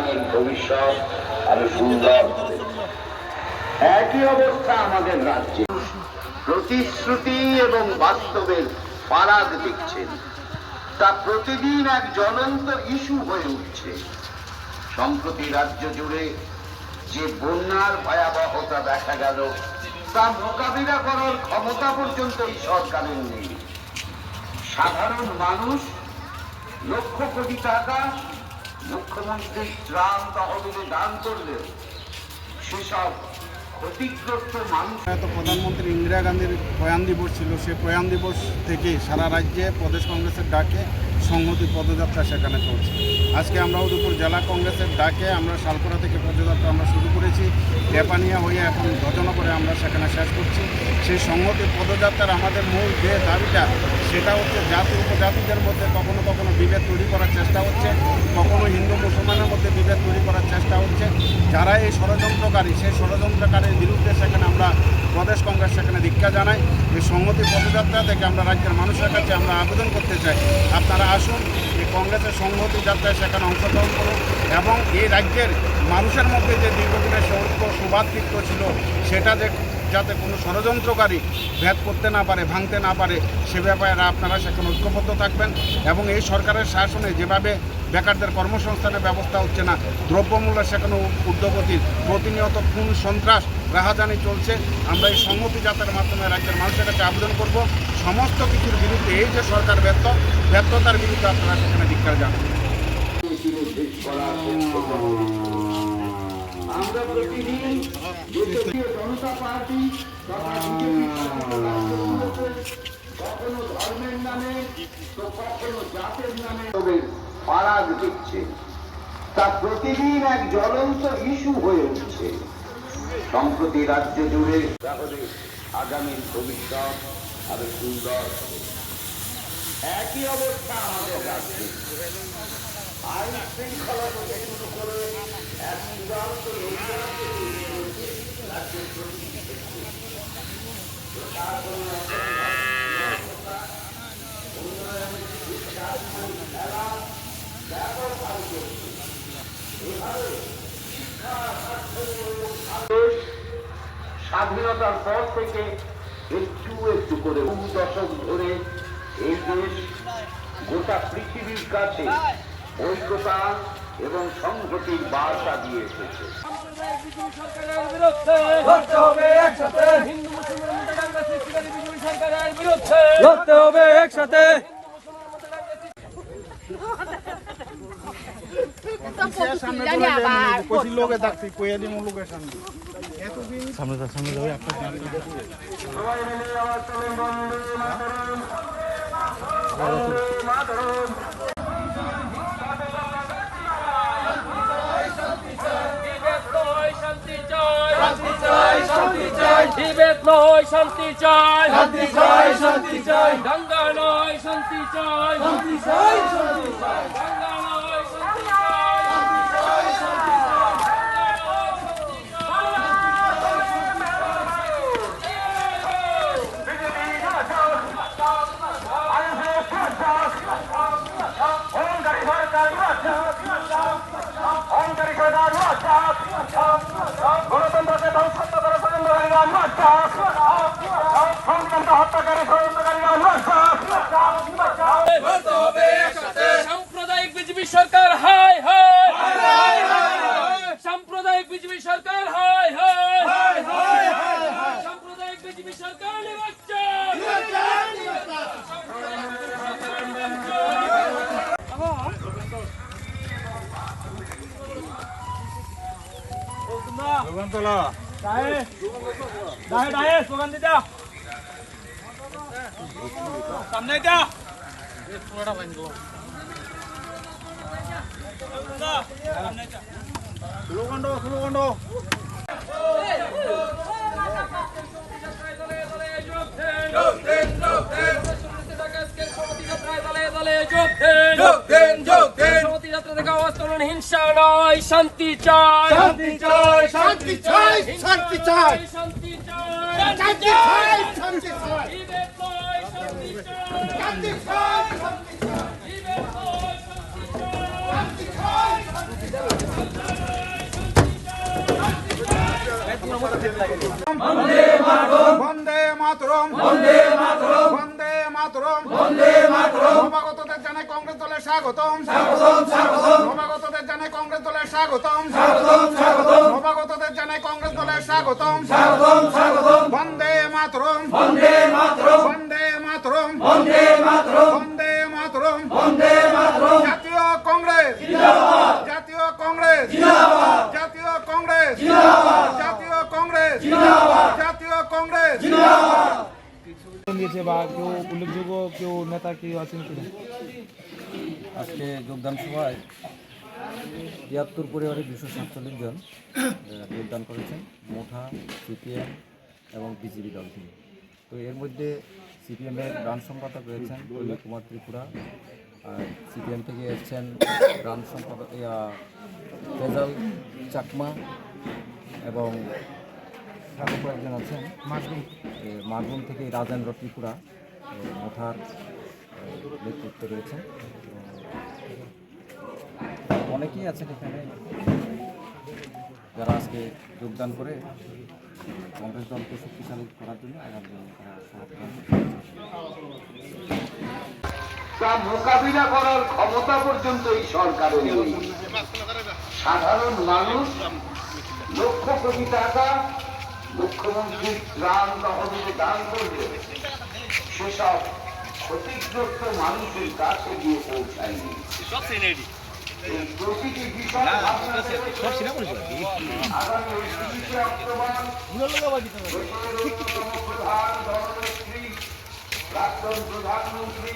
আগামীর ভবিষ্যৎ আরও সুন্দর একই অবস্থা আমাদের রাজ্যে। প্রতিশ্রুতি এবং বাস্তবের পারাগ দেখছেন তা প্রতিদিন এক জ্বলন্ত ইস্যু হয়ে উঠছে। সম্প্রতি রাজ্য জুড়ে যে বন্যার ভয়াবহতা দেখা গেল, তা মোকাবিলা করার ক্ষমতা পর্যন্ত এই সরকারের নেই। সাধারণ মানুষ লক্ষ কোটি টাকা মুখ্যমন্ত্রী ত্রাণ তহবিলে দান সেসব ক্ষতিগ্রস্ত মানুষ তো প্রধানমন্ত্রী ইন্দিরা গান্ধীর প্রয়াণ দিবস ছিল সেই প্রয়াণ দিবস থেকে সারা রাজ্যে প্রদেশ কংগ্রেসের ডাকে সংহতি পদযাত্রা সেখানে চলছে। আজকে আমরা উদয়পুর জেলা কংগ্রেসের ডাকে আমরা শালপুরা থেকে পদযাত্রা আমরা শুরু করেছি। টেপানিয়া হয়ে এখন ঘটনা করে আমরা সেখানে শেষ করছি। সেই সংহতি পদযাত্রার আমাদের মূল যে দাবিটা, সেটা হচ্ছে জাতি উপজাতিদের মধ্যে কখনো কখনো বিভেদ তৈরি করার চেষ্টা হচ্ছে, কখনো হিন্দু মুসলমানের মধ্যে বিভেদ তৈরি করার চেষ্টা হচ্ছে। যারা এই ষড়যন্ত্রকারী, সেই ষড়যন্ত্রকারীর বিরুদ্ধে সেখানে আমরা প্রদেশ কংগ্রেস সেখানে দীক্ষা জানাই। এই সংহতি পদযাত্রা থেকে আমরা রাজ্যের মানুষের কাছে আমরা আবেদন করতে চাই। আপনারা আসুন, এই কংগ্রেসের সংহতি যাত্রায় সেখানে অংশগ্রহণ করুন এবং এই রাজ্যের মানুষের মধ্যে যে দীর্ঘদিনের সে ঐক্য সুবাদৃত্ব ছিল, সেটা যে যাতে কোনো ষড়যন্ত্রকারী ভেদ করতে না পারে, ভাঙতে না পারে, সে ব্যাপারে আপনারা সেখানে ঐক্যবদ্ধ থাকবেন এবং এই সরকারের শাসনে যেভাবে বেকারদের কর্মসংস্থানের ব্যবস্থা হচ্ছে না দ্রব্যমূল্য সেখানে ঊর্ধ্বগতির প্রতিনিয়ত খুন, সন্ত্রাস, রাহাজানি চলছে, আমরা এই সংহতি যাত্রার মাধ্যমে রাজ্যের মানুষের কাছে আবেদন করব। সমস্ত কিছুর বিরুদ্ধে এই যে সরকার ব্যর্থ, ব্যর্থতার বিরুদ্ধে আপনারা সেখানে ধিক্কার জানান। আমরা প্রতিদিন দেশীয় জনতা পার্টি কখনো ধর্মের নামে তো কখনো জাতের নামে পারাগ দিচ্ছে। তা প্রতিদিন এক জ্বলন্ত ইস্যু হয়ে উঠছে। সম্প্রতি রাজ্য জুড়ে তাহলে আগামী ভবিষ্যৎ আরও সুন্দর একই অবস্থা আমাদের রাজ্যে। আইন শৃঙ্খলা করে স্বাধীনতার পর থেকে একটু একটু করে বহু দশক ধরে এই দেশ গোটা পৃথিবীর কাছে ঐক্যতা এবং সংহতির বার্তা দিয়ে এসেছে। লড়তে হবে একসাথে সৃষ্টিকারী বিজেপি সরকারের বিরুদ্ধে লড়তে হবে একসাথে জানি আবার কইছি লোকে ডাকছি কইয়া দিমু লোকের সামনে বিভেদ নয় শান্তি চাই শান্তি চাই শান্তি চাই বিভেদ নয় শান্তি চাই। শান্তি চাই শান্তি চাই। দাঙ্গা নয় শান্তি চাই। শান্তি চাই শান্তি চাই দাঙ্গা নয় শান্তি চাই গণতন্ত্রকে ধ্বংস করে ষড়যন্ত্রকারীরা আমরা সংবিধানকে হত্যাকারী ষড়যন্ত্রকারীরা আমরা লড়তে হবে একসাথে সাম্প্রদায়িক বিজেপি সরকার হাই হাই সাম্প্রদায়িক বিজেপি সরকার হাই হাই সাম্প্রদায়িক বিজেপি সরকার নির্বাচন সামনে যা যোগ হিংসা নয় শান্তি চাই শান্তি চাই শান্তি চাই। শান্তি চাই। বন্দে মাতরম বন্দে মাতরম বন্দে মাতরম। বন্দে মাতরম। বন্দে মাতরম। নবাগতদের জানাই কংগ্রেস দলের স্বাগতম। স্বাগতম স্বাগতম। নবাগত কংগ্রেস দলের স্বাগতম। স্বাগতম স্বাগতম। নবাগতদের জানাই কংগ্রেস দলের স্বাগতম। স্বাগতম স্বাগতম। বন্দে মাতরম। বন্দে মাতরম। বন্দে মাতরম। বন্দে মাতরম। বন্দে মাতরম। বন্দে মাতরম। জাতীয় কংগ্রেস। জিন্দাবাদ। জাতীয় কংগ্রেস। জিন্দাবাদ। জাতীয় কংগ্রেস। জিন্দাবাদ। জাতীয় কংগ্রেস। জিন্দাবাদ। জাতীয় কংগ্রেস। জিন্দাবাদ। দিয়েছে বা কেউ উল্লেখযোগ্য কেউ নেতা কেউ আছেন কিনা? আজকে যোগদান সভায় তিয়াত্তর পরিবারের দুশো সাতচল্লিশ জন যোগদান করেছেন মোঠা সিপিএম এবং বিজেপি দল থেকে। তো এর মধ্যে সিপিএমের গান সম্পাদক রয়েছেন প্রদীপ কুমার ত্রিপুরা আর সিপিএম থেকে এসছেন গান সম্পাদক ফেজাল চাকমা এবং আরও কয়েকজন আছেন। মাশরুম মাশরুম থেকে রাজেন্দ্র ত্রিপুরা মোথার এ, নেতৃত্বে রয়েছেন। তো অনেকেই আছেন এখানে। যারা আজকে যোগদান করে কংগ্রেস দলকে শক্তিশালী করার জন্য আগামী তা মোকাবিলা করার ক্ষমতা পর্যন্ত এই সরকারের সাধারণ মানুষ, লক্ষ কোটি টাকা মুখ্যমন্ত্রী ত্রাণ তহবিলে দান করবে সেসব ক্ষতিগ্রস্ত মানুষের কাছে গিয়ে পৌঁছায়নি। প্রাক্তন প্রধানমন্ত্রী